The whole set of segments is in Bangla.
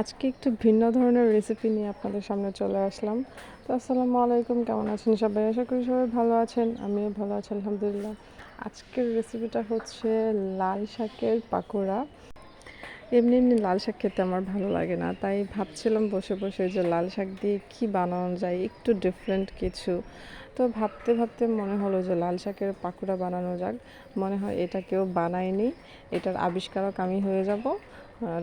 আজকে একটু ভিন্ন ধরনের রেসিপি নিয়ে আপনাদের সামনে চলে আসলাম। তো আসসালামু আলাইকুম, কেমন আছেন সবাই? আশা করি সবাই ভালো আছেন, আমিও ভালো আছি, আলহামদুলিল্লাহ। আজকের রেসিপিটা হচ্ছে লাল শাকের পাকোড়া। এমনি এমনি লাল শাক খেতে আমার ভালো লাগে না, তাই ভাবছিলাম বসে বসে যে লাল শাক দিয়ে কী বানানো যায়, একটু ডিফারেন্ট কিছু। তো ভাবতে ভাবতে মনে হলো যে লাল শাকের পাকুড়া বানানো যাক। মনে হয় এটা কেউ বানায়নি। এটার আবিষ্কারক আমি হয়ে যাব।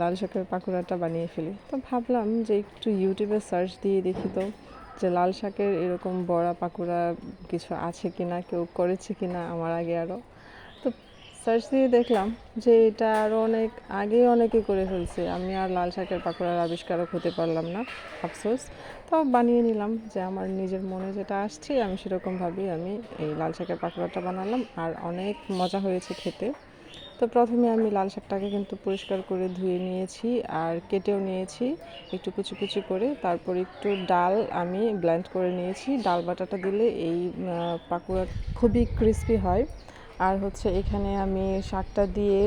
লাল শাকের পাকুড়াটা বানিয়ে ফেলি। তো ভাবলাম যে একটু ইউটিউবে সার্চ দিয়ে দেখি তো যে লাল শাকের এরকম বড়া পাকোড়া কিছু আছে কি না কেউ করেছে কি না আমার আগে আরও তো সার্চ দিয়ে দেখলাম যে এটা আরও অনেক আগেই অনেকে করে ফেলছে। আমি আর লাল শাকের পাকোড়ার আবিষ্কারক হতে পারলাম না, আফসোস। তো বানিয়ে নিলাম যে আমার নিজের মনে যেটা আসছে, আমি সেরকমভাবেই আমি এই লাল শাকের পাকোড়াটা বানালাম আর অনেক মজা হয়েছে খেতে। তো প্রথমে আমি লাল শাকটাকে কিন্তু পরিষ্কার করে ধুয়ে নিয়েছি আর কেটেও নিয়েছি একটু কুচি কুচি করে। তারপর একটু ডাল আমি ব্লেন্ড করে নিয়েছি। ডাল বাটাটা দিলে এই পাকুড়া খুবই ক্রিস্পি হয়। আর হচ্ছে এখানে আমি শাকটা দিয়ে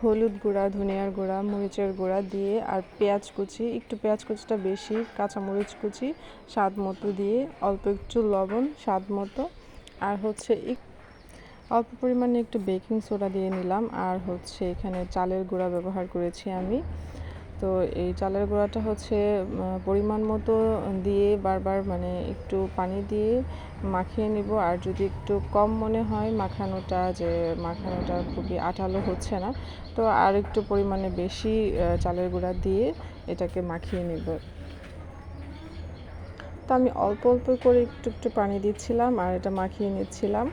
হলুদ গুঁড়া, ধনিয়ার গুঁড়া, মরিচের গুঁড়া দিয়ে আর পেঁয়াজ কুচি, একটু পেঁয়াজ কুচিটা বেশি, কাঁচামরিচ কুচি স্বাদ মতো দিয়ে, অল্প একটু লবণ স্বাদ মতো আর হচ্ছে অল্প পরিমাণে একটু বেকিং সোডা দিয়ে নিলাম আর হচ্ছে এখানে চালের গুঁড়া ব্যবহার করেছি আমি। তো এই চালের গুঁড়াটা হচ্ছে পরিমাণ মতো দিয়ে বারবার মানে একটু পানি দিয়ে মাখিয়ে নিব। আর যদি একটু কম মনে হয় মাখানোটা যে মাখানোটা খুবই আঠালো হচ্ছে না, তো আর একটু পরিমাণে বেশি চালের গুঁড়া দিয়ে এটাকে মাখিয়ে নিব। তো আমি অল্প অল্প করে একটু একটু পানি দিচ্ছিলাম আর এটা মাখিয়ে নিচ্ছিলাম।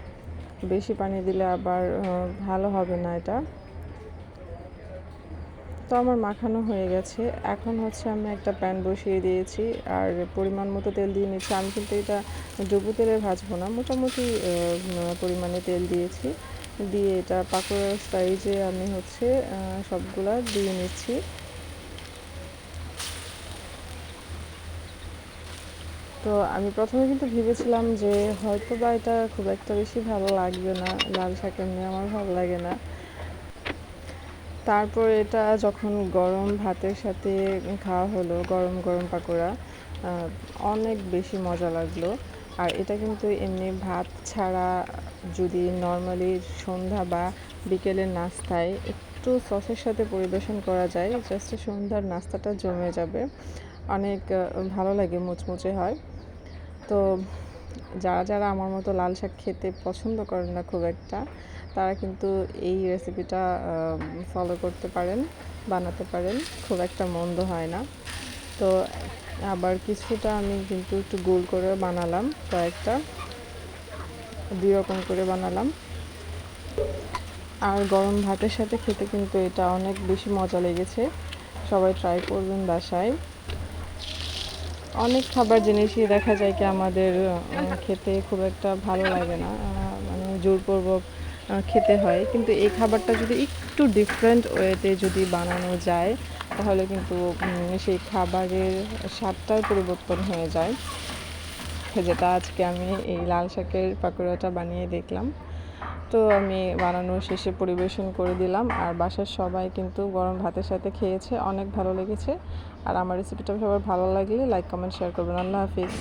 বেশি পানি দিলে আবার ভালো হবে না এটা। তো আমার মাখানো হয়ে গেছে। এখন হচ্ছে আমি একটা প্যান বসিয়ে দিয়েছি আর পরিমাণ মতো তেল দিয়ে নিচ্ছি। আমি কিন্তু এটা ডুবু তেলে ভাজবো না, মোটামুটি পরিমাণে তেল দিয়েছি। দিয়ে এটা পাকোড়া সাইজে আমি হচ্ছে সবগুলা দিয়ে নিচ্ছি। তো আমি প্রথমে কিন্তু ভেবেছিলাম যে হয়তো বা এটা খুব একটা বেশি ভালো লাগবে না, লাল শাক এমনি আমার ভালো লাগে না। তারপর এটা যখন গরম ভাতের সাথে খাওয়া হলো, গরম গরম পাকোড়া অনেক বেশি মজা লাগল। আর এটা কিন্তু এমনি ভাত ছাড়া যদি নর্মালি সন্ধ্যা বা বিকেলের নাস্তায় একটু সসের সাথে পরিবেশন করা যায় জাস্ট সন্ধ্যার নাস্তাটা জমে যাবে। অনেক ভালো লাগে, মুচমুচে হয়। তো যারা যারা আমার মতো লাল শাক খেতে পছন্দ করেন না খুব একটা, তারা কিন্তু এই রেসিপিটা ফলো করতে পারেন, বানাতে পারেন, খুব একটা মন্দ হয় না। তো আবার কিছুটা আমি কিন্তু একটু গোল করে বানালাম, কয়েকটা, দুই রকম করে বানালাম। আর গরম ভাতের সাথে খেতে কিন্তু এটা অনেক বেশি মজা লেগেছে, সবাই ট্রাই করবেন বাসায়। অনেক খাবার জিনিসই দেখা যায় কি আমাদের খেতে খুব একটা ভালো লাগে না। মানে জোরপূর্বক খেতে হয়। কিন্তু এই খাবারটা যদি একটু ডিফারেন্ট ওয়েতে যদি বানানো যায়, তাহলে কিন্তু সেই খাবারের স্বাদটাই পরিবর্তন হয়ে যায়। যেটা আজকে আমি এই লাল শাকের পাকোড়াটা বানিয়ে দেখলাম। তো আমি বানানো শেষে পরিবেশন করে দিলাম। আর বাসার সবাই কিন্তু গরম ভাতের সাথে খেয়েছে, অনেক ভালো লেগেছে। আর আমার রেসিপিটা সবার ভালো লাগলে লাইক কমেন্ট শেয়ার করবেন। আল্লাহ হাফিজ।